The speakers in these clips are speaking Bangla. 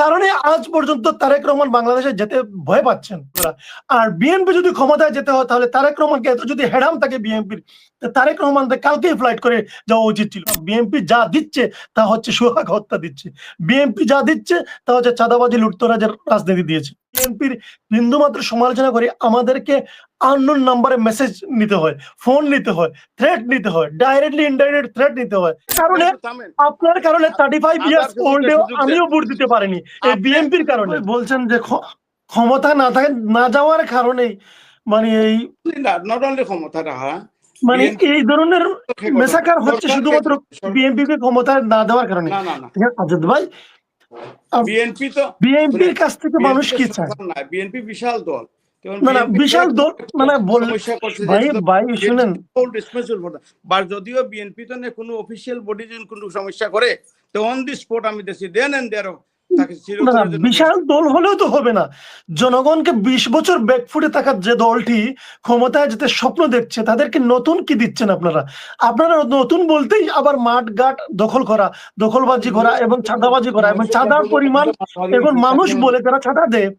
কারণে আজ পর্যন্ত তারেক রহমান বাংলাদেশে যেতে ভয় পাচ্ছেন আর বিএনপি যদি ক্ষমতায় যেতে হয়, তাহলে তারেক রহমানকে এত যদি হেডাম থাকে বিএনপির তারেক রহমান কালকেই ফ্লাইট করে যাওয়া উচিত ছিল। বিএনপি যা দিচ্ছে, তা হচ্ছে সোহাগ হত্যা দিচ্ছে। বিএনপি যা দিচ্ছে, তা হচ্ছে চাঁদাবাজি, লুটতরাজের রাজনীতি দিয়েছে। বিএনপির বিন্দুমাত্র সমালোচনা করে আমাদেরকে আননোন নাম্বারে মেসেজ নিতে হয় ফোন নিতে হয় থ্রেট নিতে হয় ডাইরেক্টলি ইনডাইরেক্ট থ্রেট নিতে হয়। কারণে আপনার কারণে থার্টি ফাইভ ইয়ার্স ওল্ডে আমিও ভোট দিতে পারিনি এই বিএনপির কারণে। বলছেন যে ক্ষমতা না থাকে না যাওয়ার কারণেই মানে এই নট অনলি ক্ষমতা রাখা মানে এই ধরনের মেসাকার হচ্ছে শুধুমাত্র সরকার- বিএনপি কে ক্ষমতায় না দেওয়ার কারণে। না না না। আজাদ ভাই বিএনপি তো বিএনপির কাছ থেকে মানুষ কি চায়? বিএনপি বিশাল দল। না না BNP বিশাল দল মানে বল সমস্যা করছে যে ভাই ভাই শুনেন। hold responsible for that. বা যদিও বিএনপি তো না কোনো অফিসিয়াল বডি যখন কোনো সমস্যা করে তো অন দি স্পট আমি দেখছি দেন এন্ড দেয়ার বিশাল দল হলেও তো হবে না। জনগণকে বিশ বছর ব্যাকফুটে থাকার যে দলটি ক্ষমতায় যেতে স্বপ্ন দেখছে তাদেরকে নতুন কি দিচ্ছেন আপনারা? আপনারা নতুন বলতেই আবার মাঠ ঘাট দখল করা দখলবাজি করা এবং চাঁদাবাজি করা এবং চাঁদার পরিমাণ এবং মানুষ বলে যারা চাঁদা দেয়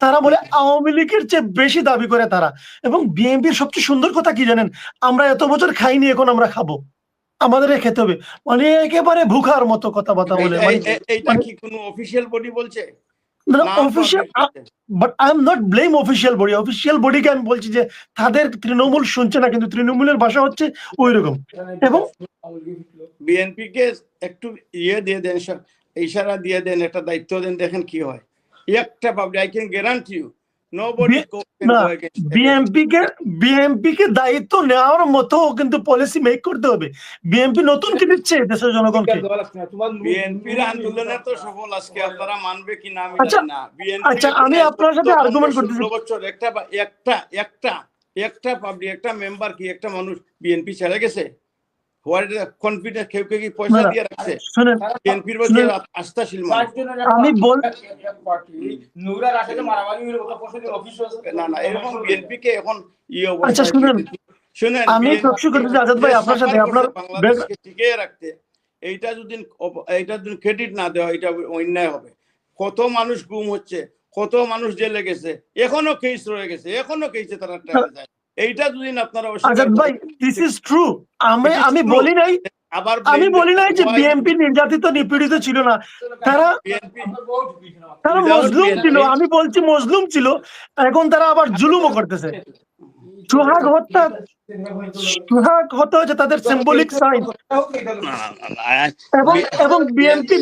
তারা বলে আওয়ামী লীগের চেয়ে বেশি দাবি করে তারা। এবং বিএনপির সবচেয়ে সুন্দর কথা কি জানেন? আমরা এত বছর খাইনি এখন আমরা খাব। আমাদের খেতে হবে। মানে একেবারে ভুখার মতো কথাবার্তা বলে। মানে এই- এইটা কি কোনো অফিসিয়াল বডি বলছে? Official but I am not blame official body official বডিকে আমি বলছি যে তাদের তৃণমূল শুনছে না কিন্তু তৃণমূলের ভাষা হচ্ছে ওই রকম এবং বিএনপি কে একটু ইয়ে দিয়ে দেন ইশারা দিয়ে দেন একটা দায়িত্ব দেন দেখেন কি হয়। একটা public I can guarantee you nobody BNP কে বিএনপি কে দায়িত্ব নেওয়ার মতো কিন্তু পলিসি মেক করতে হবে। বিএনপি নতুন কি দিচ্ছে দেশের জনগণকে? বিএনপির আন্দোলনে তো সফল আজকে আপনারা মানবে কি না আচ্ছা, না। আচ্ছা, আমি আপনার সাথে argument করতেছি। বছর একটা একটা একটা একটা পাবলিক একটা মেম্বার কি একটা মানুষ বিএনপি ছেড়ে গেছে? কেউ কেউ কি পয়সা না, না, দিয়ে রাখছে বিএনপির প্রতি আস্থাশীল আমি বল নুরার আসলে মারামারি হইল কত পরশুদিন অফিস না না এরকম বিএনপি কে এখন ই আচ্ছা, শুনেন, শুনেন আমি BNP প্রশ্ন করতেছি আজাদ ভাই, আপনার সাথে, আপনার করছে রাখতে। এইটা যদি এইটা যদি ক্রেডিট না দেওয়া এটা অন্যায় হবে। কত মানুষ গুম হচ্ছে কত মানুষ জেলে গেছে এখনও কেস রয়ে গেছে এখনও কেসে তারা যায়। এইটা যদি আপনারা আজাদ ভাই দিস ইজ ট্রু আমি আমি বলি নাই। আবার আমি বলি নাই যে বিএমপি বিএনপি নির্যাতিত নিপীড়িত ছিল না। তারা তারা মজলুম ছিল। আমি বলছি মজলুম ছিল। এখন তারা আবার জুলুমও করতেছে। সোহাগ হত্যা সোহাগ হত্যা হচ্ছে তাদের সিম্বলিক সাইন এবং এবং বিএনপি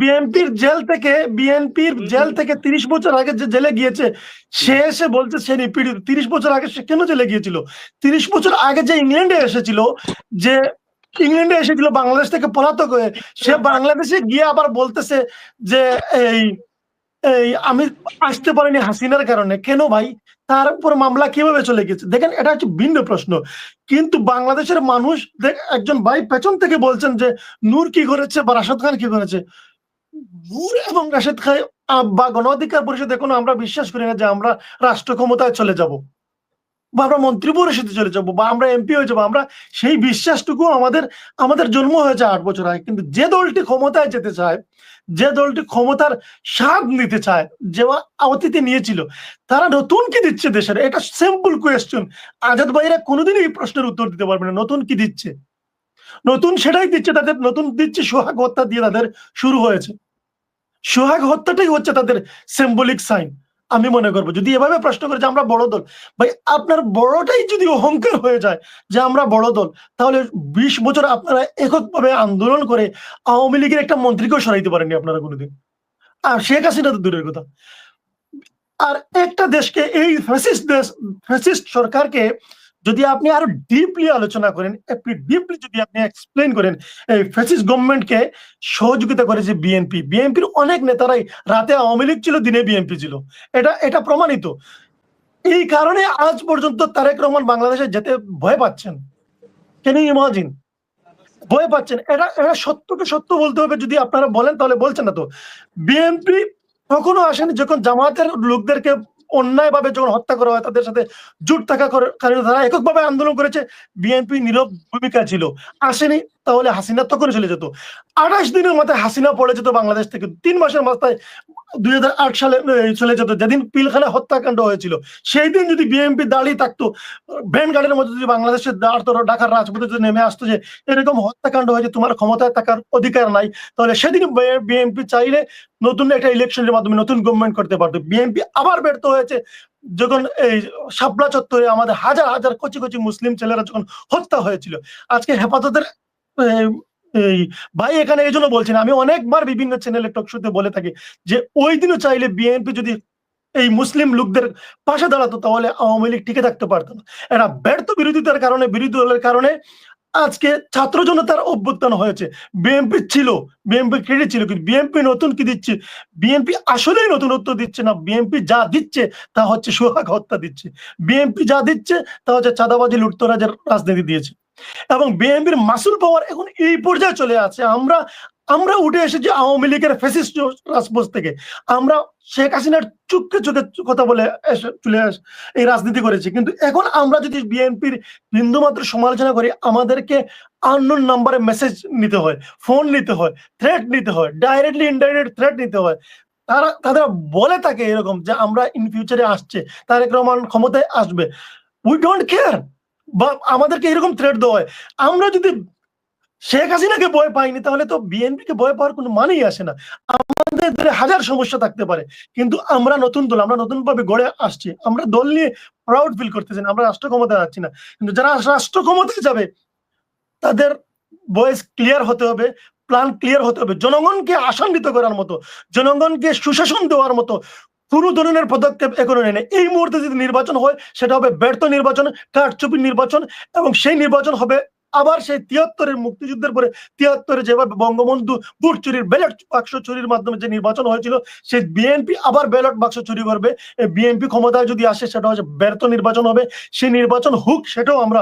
বিএনপির জেল থেকে বিএনপির জেল থেকে তিরিশ বছর আগে যে জেলে গিয়েছে, সে এসে বলছে সে নিপীড়িত। তিরিশ বছর আগে সে কেন জেলে গিয়েছিল? তিরিশ বছর আগে যে ইংল্যান্ডে এসেছিল, যে ইংল্যান্ডে এসেছিল বাংলাদেশ থেকে পলাতক হয়ে, সে বাংলাদেশে গিয়ে আবার বলতেছে যে এই এই আমি আসতে পারেনি হাসিনার কারণে। কেন ভাই? তার উপর মামলা কীভাবে চলে গেছে? দেখেন, এটা হচ্ছে ভিন্ন প্রশ্ন। কিন্তু বাংলাদেশের মানুষ একজন ভাই পেছন থেকে বলছেন যে, নূর কি করেছে বা রাশেদ খান কি করেছে? নূর এবং রাশেদ খান বা গণ অধিকার পরিষদে কোনো আমরা বিশ্বাস করি না যে আমরা রাষ্ট্র ক্ষমতায় চলে যাব। বা আমরা মন্ত্রী পরিষদে চলে যাব, বা আমরা এমপি হয়ে যাব, আমরা সেই বিশ্বাসটুকু আমাদের আমাদের জন্ম হয়েছে আট বছর আগে। কিন্তু যে দলটি ক্ষমতায় যেতে চায়, যে দলটি ক্ষমতার স্বাদ নিতে চায়, যে অতীতে নিয়েছিল, তারা নতুন কি দিচ্ছে দেশের? এটা সিম্পল কোয়েশ্চেন আজাদ ভাইরা কোনোদিন এই প্রশ্নের উত্তর দিতে পারবে না, নতুন কি দিচ্ছে? নতুন সেটাই দিচ্ছে তাদের, নতুন দিচ্ছে সোহাগ হত্যা দিয়ে তাদের শুরু হয়েছে। সোহাগ হত্যাটাই হচ্ছে তাদের সিম্বলিক সাইন আমি মনে করব। যদি এভাবে প্রশ্ন করে যে আমরা বড় দল, ভাই আপনার বড়টাই যদি অহংকার হয়ে যায় যে আমরা বড় দল, তাহলে বিশ বছর আপনারা এককভাবে আন্দোলন করে আওয়ামী লীগের একটা মন্ত্রীকেও সরাইতে পারেননি আপনারা কোনোদিন। আর শেখ হাসিনা তো দূরের কথা। আর একটা দেশকে, এই ফ্যাসিস্ট দেশ ফ্যাসিস্ট সরকারকে যদি আপনি আরও ডিপলি আলোচনা করেন, আপনি ডিপলি যদি আপনি এক্সপ্লেন করেন, এই ফ্যাসিস্ট গভর্নমেন্টকে সহযোগিতা করেছে বিএনপি বিএনপির অনেক নেতারাই রাতে আওয়ামী লীগ ছিল, দিনে বিএনপি ছিল। এটা এটা প্রমাণিত। এই কারণে আজ পর্যন্ত তারেক রহমান বাংলাদেশে যেতে ভয় পাচ্ছেন। কেন ইমাজিন ভয় পাচ্ছেন। এটা এটা সত্যকে সত্য বলতে হবে যদি আপনারা বলেন, তাহলে বলছেন না তো। বিএনপি কখনো আসেনি যখন জামাতের লোকদেরকে অন্যায় ভাবে যখন হত্যা করা হয়, তাদের সাথে জোট থাকা করে- কারণে তারা এককভাবে আন্দোলন করেছে। বিএনপি নীরব ভূমিকা ছিল। আসেনি। তাহলে হাসিনা তখন চলে যেত। আঠাশ দিনের মাথায় হাসিনা পড়ে যেত বাংলাদেশ থেকে। তিন মাসের মাথায় দুই সালে চলে যেত। যেদিন পিলখানা হত্যাকাণ্ড হয়েছিল, সেই দিন যদি বিএনপি দাঁড়িয়ে থাকতো ব্যান্ড গার্ডের মধ্যে যদি বাংলাদেশের দাঁড়তো ঢাকার রাজপথে যদি নেমে আসতো যে, এরকম হত্যাকাণ্ড হয়েছে, তোমার ক্ষমতায় থাকার অধিকার নাই, তাহলে সেদিন বিএনপি চাইলে নতুন একটা ইলেকশনের মাধ্যমে নতুন গভর্নমেন্ট করতে পারতো। বিএনপি আবার ব্যর্থ হয়েছে, যখন এই শাপলা চত্বরে আমাদের হাজার হাজার কচি কচি মুসলিম ছেলেরা যখন হত্যা হয়েছিল। আজকে হেফাজতের ভাই এখানে এই জন্য বলছেন আমি অনেকবার বিভিন্ন চ্যানেলে টক শোতে বলে থাকি যে ওই দিনও চাইলে বিএনপি যদি এই মুসলিম লোকদের পাশে দাঁড়াতো তাহলে আওয়ামী লীগ টিকে থাকতে পারতো না। এরা ব্যর্থ বিরোধিতার কারণে, বিরোধী দলের কারণে আজকে ছাত্র জনতার অভ্যুত্থান হয়েছে। বিএনপি ছিল বিএনপি ক্রেডিট ছিল, কিন্তু বিএনপি নতুন কি দিচ্ছে? বিএনপি আসলেই নতুনত্ব দিচ্ছে না। বিএনপি যা দিচ্ছে তা হচ্ছে সোহাগ হত্যা দিচ্ছে। বিএনপি যা দিচ্ছে তা হচ্ছে চাঁদাবাজি, লুটতরাজের রাজনীতি দিয়েছে। এবং বিএনপির মাসুল পাওয়ার এখন এই পর্যায়ে চলে আছে। আমরা আমরা উঠে এসেছি আওয়ামী লীগের ফেসিস্ট রাজপথ থেকে। আমরা শেখ হাসিনার চুপকে চোখে কথা বলে চলে এই রাজনীতি করেছি। কিন্তু এখন আমরা যদি বিএনপির বিন্দুমাত্র সমালোচনা করি, আমাদেরকে আননোন নাম্বারে মেসেজ নিতে হয় ফোন নিতে হয় থ্রেট নিতে হয় ডাইরেক্টলি ইনডাইরেক্ট থ্রেট নিতে হয়। তারা তাদের বলে থাকে এরকম যে আমরা ইন ফিউচারে আসছে, তারেক রহমান ক্ষমতায় আসবে। উই ডোন্ট কেয়ার বা আমাদেরকে এরকম থ্রেট দেওয়া হয়। আমরা যদি শেখ হাসিনাকে ভয় পাইনি, তাহলে তো বিএনপি কে ভয় পাওয়ার কোনো মানেই আসে না। আমাদের হাজার সমস্যা থাকতে পারে। কিন্তু আমরা নতুন দল, আমরা নতুন ভাবে গড়ে আসছি। আমরা দল নিয়ে প্রাউড ফিল করতেছি আমরা রাষ্ট্র ক্ষমতায় যাচ্ছি না। কিন্তু যারা রাষ্ট্র ক্ষমতায় যাবে, তাদের ভয়েস ক্লিয়ার হতে হবে প্ল্যান ক্লিয়ার হতে হবে। জনগণকে আশান্বিত করার মতো, জনগণকে সুশাসন দেওয়ার মতো কোন ধরনের পদক্ষেপ এখনও নেই। এই মুহূর্তে যদি নির্বাচন হয়, সেটা হবে ব্যর্থ নির্বাচন, কারচুপি নির্বাচন, এবং সেই নির্বাচন হবে আবার সেই তিয়াত্তরের মুক্তিযুদ্ধের পরে। তিয়াত্তরে যেভাবে বঙ্গবন্ধু বুট চুরির ব্যালট বাক্স চুরির মাধ্যমে যে নির্বাচন হয়েছিল, সেই বিএনপি আবার ব্যালট বাক্স চুরি করবে। বিএনপি ক্ষমতায় যদি আসে, সেটা হচ্ছে ব্যর্থ নির্বাচন হবে। সেই নির্বাচন হোক, সেটাও আমরা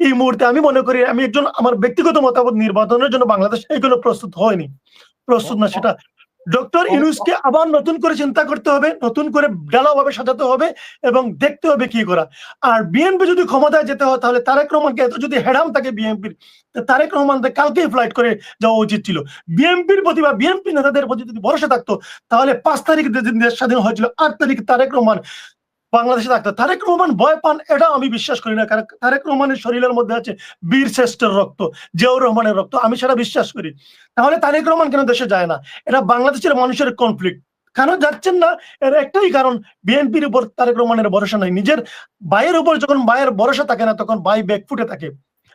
এই মুহূর্তে আমি মনে করি, আমি একজন, আমার ব্যক্তিগত মতামত, নির্বাচনের জন্য বাংলাদেশ এগুলো প্রস্তুত হয়নি। প্রস্তুত না, সেটা ডক্টর ইউনুসকে আবার নতুন করে চিন্তা করতে হবে নতুন করে ভাবে সাজাতে হবে এবং দেখতে হবে কি করা। আর বিএনপি যদি ক্ষমতায় যেতে হয় তাহলে তারেক রহমানকে এত যদি হেডাম থাকে বিএনপির তারেক রহমান কালকেই ফ্লাইট করে যাওয়া উচিত ছিল। বিএনপির প্রতি বা বিএনপি নেতাদের প্রতি যদি ভরসা থাকতো তাহলে পাঁচ তারিখ দেশ স্বাধীন হয়েছিল আট তারিখ তারেক রহমান বাংলাদেশে থাকতে তারেক রহমান ভয় পান, এটা আমি বিশ্বাস করি না। কারণ তারেক রহমানের শরীরের মধ্যে আছে বীর শ্রেষ্ঠের রক্ত, জিয়াউর রহমানের রক্ত, আমি সেটা বিশ্বাস করি। তাহলে তারেক রহমান কেন দেশে যায় না? এটা বাংলাদেশের মানুষের কনফ্লিক্ট কেন যাচ্ছেন না? এর একটাই কারণ, বিএনপির উপর তারেক রহমানের ভরসা নাই। নিজের ভাইয়ের উপর যখন ভাইয়ের ভরসা থাকে না, তখন ভাই ব্যাকফুটে থাকে।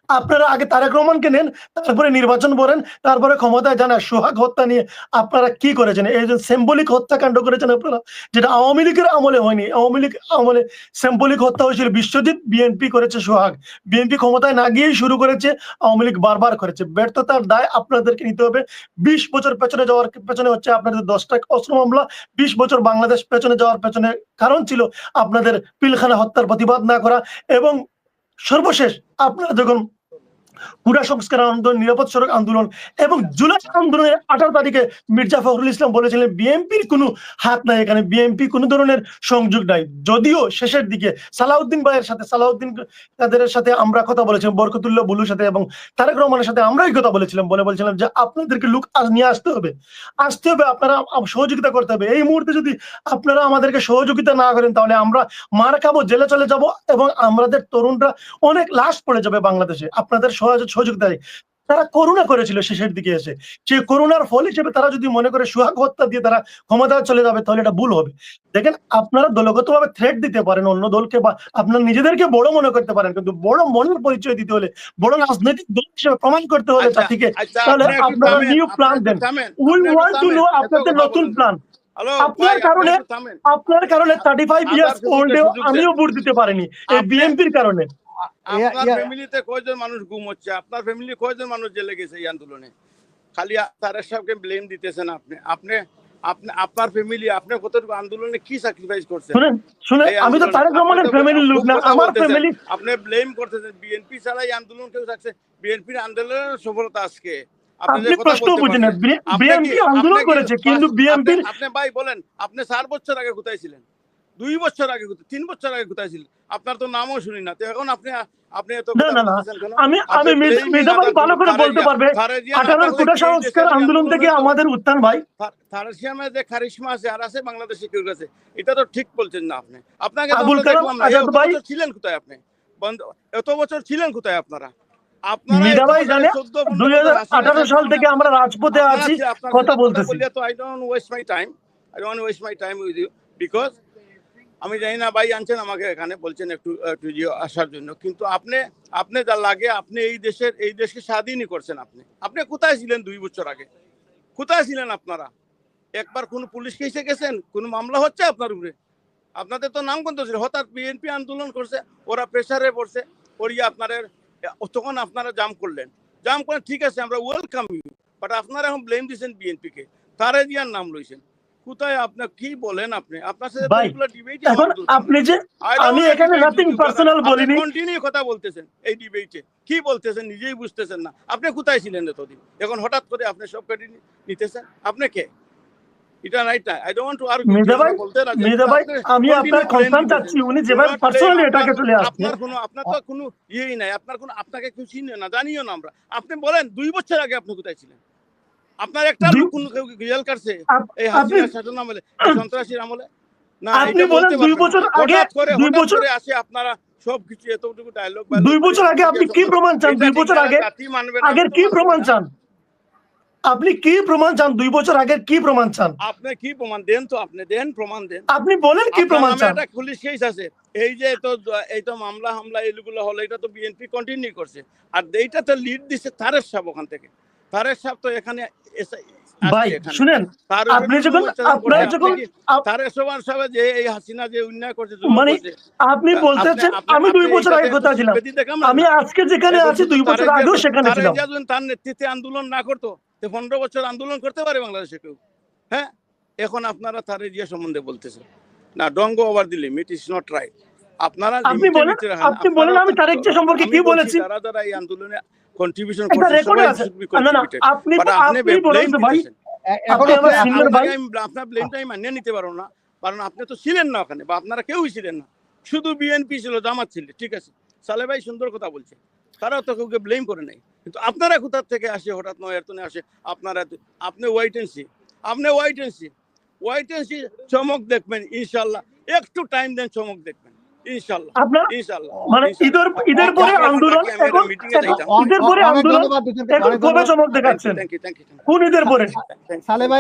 আপনারা আগে তারেক রহমানকে নেন, তারপরে নির্বাচন করেন তারপরে ক্ষমতায় জানা সোহাগ হত্যা নিয়ে আপনারা কি করেছেন? এই যে সিম্বলিক হত্যাকাণ্ড করেছেন আপনারা, যেটা আওয়ামী লীগের আমলে হয়নি। আওয়ামী লীগ আমলে সিম্বলিক হত্যা হয়েছিল। বিশ্বজিৎ বিএনপি করেছে সোহাগ। বিএনপি ক্ষমতায় না গিয়েই শুরু করেছে, আওয়ামী লীগ বারবার করেছে। ব্যর্থতার দায় আপনাদেরকে নিতে হবে। বিশ বছর পেছনে যাওয়ার পেছনে হচ্ছে আপনাদের দশটা অস্ত্র মামলা। বিশ বছর বাংলাদেশ পেছনে যাওয়ার পেছনে কারণ ছিল আপনাদের পিলখানা হত্যার প্রতিবাদ না করা। এবং সর্বশেষ আপনারা যখন পুরা সংস্কার আন্দোলন, নিরাপদ সড়ক আন্দোলন এবং জুলাই আন্দোলনের আঠারো তারিখে মির্জা ফখরুল ইসলাম বলেছিলেন, বিএনপির কোনো হাত নাই এখানে, বিএনপি কোনো ধরনের সংযোগ নাই। যদিও শেষের দিকে সালাউদ্দিন ভাইয়ের সাথে, সালাউদ্দিন কাদের সাথে আমরা কথা বলেছিলাম, বরকতুল্লাহ বুলুর সাথে এবং তারেক রহমানের সাথে আমরাই কথা বলেছিলাম, বলে বলছিলাম যে আপনাদেরকে লুক নিয়ে আসতে হবে। আসতে হবে, আপনারা সহযোগিতা করতে হবে। এই মুহূর্তে যদি আপনারা আমাদেরকে সহযোগিতা না করেন, তাহলে আমরা মার খাব, জেলে চলে যাব এবং আমাদের তরুণরা অনেক লাশ পড়ে যাবে বাংলাদেশে। আপনাদের সহযোগ সহযোগিতায় তারা করোনা করেছিল শেষের দিকে এসে সেই করোনার ফল হিসেবে তারা যদি মনে করে সুহাগ হত্যা দিয়ে তারা ক্ষমতা চলে যাবে তাহলে এটা ভুল হবে দেখেন আপনারা দলগতভাবে থ্রেট দিতে পারেন অন্য দলকে বা আপনার নিজেদেরকে বড় মনে করতে পারেন কিন্তু বড় মনের পরিচয় দিতে হলে বড় রাজনৈতিক দল হিসেবে প্রমাণ করতে হলে আচ্ছা, জাতিকে আচ্ছা, তাহলে আপনারা plan একটু দেন। উই ওয়ান্ট টু নো আপনাদের নতুন প্ল্যান আপনার কারণে-। আপনার কারণে থার্টি ফাইভ ইয়ার্স সুযোগ ওল্ডে দেন, সুযোগ দেন। আমিও ভোট দিতে পারিনি এই বিএনপির কারণে আপনার ফ্যামিলিতে কয়জন মানুষ গুম হচ্ছে? আপনার ফ্যামিলি কয়জন মানুষ জেলে গেছে এই আন্দোলনে? খালি তারেক সাহেবকে ব্লেম দিতেছেন আপনি। আপনি আপনি আপনার ফ্যামিলি আপনি কতটুকু আন্দোলনে কি স্যাক্রিফাইস করছেন? শুনেন শুনেন আমি তো তারেক রহমানের ফ্যামিলির লোক না আমার ফ্যামিলি আপনি ব্লেম করতেছেন। বিএনপি ছাড়া এই আন্দোলন কেউ থাকছে? বিএনপির আন্দোলনের সফলতা আজকে। আপনি প্রশ্ন বুঝেন বিএনপি আন্দোলন করেছে কিন্তু আপনি- আপনি ভাই বলেন আপনি চার বছর আগে কোথায় ছিলেন? দুই বছর আগে তিন বছর আগে কোথায় ছিলেন আপনার তো নামও শুনি না। তো এখন আপনি আপনি এত না, কথা না, না। বলতেছেন কেন? আমি আমি মৃদ- blaming মৃদমান other ভালো করে বলতে পারবে। আঠারোর কোটা সংস্কার আন্দোলন থেকে আমাদের উত্থান ভাই। থার্সিয়ামের যে কারিশমা আছে আর আছে বাংলাদেশে কেউ কাছে এটা তো ঠিক বলছেন না আপনি। আপনাকে আবুল আমরা কালাম দেখলাম না। এই আজাদ ভাই- ছিলেন কোথায় আপনি? বন্ধ এত বছর ছিলেন কোথায় আপনারা? আপনারা মীরা এত ভাই বছরে জানে 14, 15 দুই হাজার বছর আঠারো আসেন সাল থেকে আমরা রাজপথে আছি কথা বলতেছি। I don't waste my time I don't waste my time with you because আমি জানি না ভাই, আনছেন আমাকে এখানে, বলছেন একটু একটু ইয়ে আসার জন্য। কিন্তু আপনি আপনি যা লাগে, আপনি এই দেশের, এই দেশকে স্বাধীনই করছেন আপনি। আপনি কোথায় ছিলেন দুই বছর আগে? কোথায় ছিলেন আপনারা? একবার কোন পুলিশ কেসে গেছেন? কোন মামলা হচ্ছে আপনার উপরে? আপনাদের তো নাম কোন ছিল। হঠাৎ বিএনপি আন্দোলন করছে, ওরা প্রেসারে পড়ছে ওরিয়া আপনাদের তখন আপনারা জাম করলেন। জাম করেন, ঠিক আছে, আমরা ওয়েলকাম ইউ বাট আপনারা এখন ব্লেম দিচ্ছেন বিএনপি কে। তারে দিয়ার নাম লইছেন। কোথায় আপনার কি বলেন আপনি? আপনার সাথে ডিবেট এখন আপনি যে আমি এখানে নাথিং পার্সোনাল বলিনি। কন্টিনিউ কথা বলতেছেন এই ডিবেটে কি বলতেছেন নিজেই বুঝতেছেন না। আপনি কোথায় ছিলেন এতদিন? এখন হঠাৎ করে আপনি সব কেটে নিতেছেন? আপনি কে? এটা রাইট না I don't to argue Mridha ভাই ভাই আমি আপনার কনসার্ন চাচ্ছি উনি যেভাবে পার্সোনালি এটাকে চলে আসছে আপনার কোনো আপনার তো কোনো ইয়েই নাই। আপনার কোনো আপনাকে চিনে না জানিও না আমরা। আপনি বলেন দুই বছর আগে আপনি কোথায় ছিলেন? আপনার একটা কাটছে? এই হাসিনা শাসন আমলে সন্ত্রাসীর আমলে? না আপনি বলেন দুই বছর আগে দুই বছর আসে আপনারা সবকিছু এতটুকু ডায়লগ দুই বছর আগে আপনি কি প্রমাণ চান? দুই বছর আগে আগের কি প্রমাণ চান? আপনি কি প্রমাণ চান? দুই বছর আগের কি প্রমাণ চান? আপনি কি প্রমাণ দেন তো আপনি দেন প্রমাণ দেন। আপনি বলেন কি প্রমাণ চান? একটা পুলিশ কেস আছে। এই যে তো এই তো মামলা হামলা এগুলো হলো এটা তো বিএনপি কন্টিনিউ করছে। আর এইটা তো লিড দিছে তারের সাহেব ওখান থেকে। তারের সাহেব তো এখানে ভাই শুনেন আপনি যখন আপনার যখন সমান সাহেব যে এই হাসিনা যে করছে মানে আপনি বলতেছেন আমি দুই বছর আগে কোথায় ছিলাম। আমি আজকে যেখানে আছি দুই বছর আগেও সেখানে ছিলাম। তার নেতৃত্বে আন্দোলন না করতো তো পনেরো বছর আন্দোলন করতে পারে বাংলাদেশে কেউ? হ্যাঁ? এখন আপনারা তার জিয়া সম্বন্ধে বলতেছেন। না ডঙ্গ over the limit is not right আপনারা আপনি বলেন আপনি বলেন আমি তারেক সম্পর্কে কি বলেছি? যারা যারা এই আন্দোলনে আপনি আপনি বলেন ভাই এখন আমার আপনার- ভাই। আপনার ব্লেমটা আমি মানিয়ে নিতে পারব না। কারণ আপনি তো ছিলেন না ওখানে বা আপনারা কেউই ছিলেন না। শুধু বিএনপি ছিল জামাত ছিল ঠিক আছে। সালে ভাই সুন্দর কথা বলছে। তারাও তো কাউকে ব্লেম করে নাই। কিন্তু আপনারা কোথা থেকে আসে হঠাৎ নয় এতনে আসে আপনারা আপনি ওয়াইট এন্ড সি আপনি wait and see wait and see চমক দেখবেন ইনশাল্লাহ। একটু টাইম দেন চমক দেখবেন। আপনার ইনশাল্লাহ মানে ঈদের ঈদের পরে আন্দোলন এখন meeting এ যাইতাম। ঈদের পরে আন্দোলন এখন কবে চমক দেখাচ্ছেন। কোন ঈদের পরে? সালে ভাই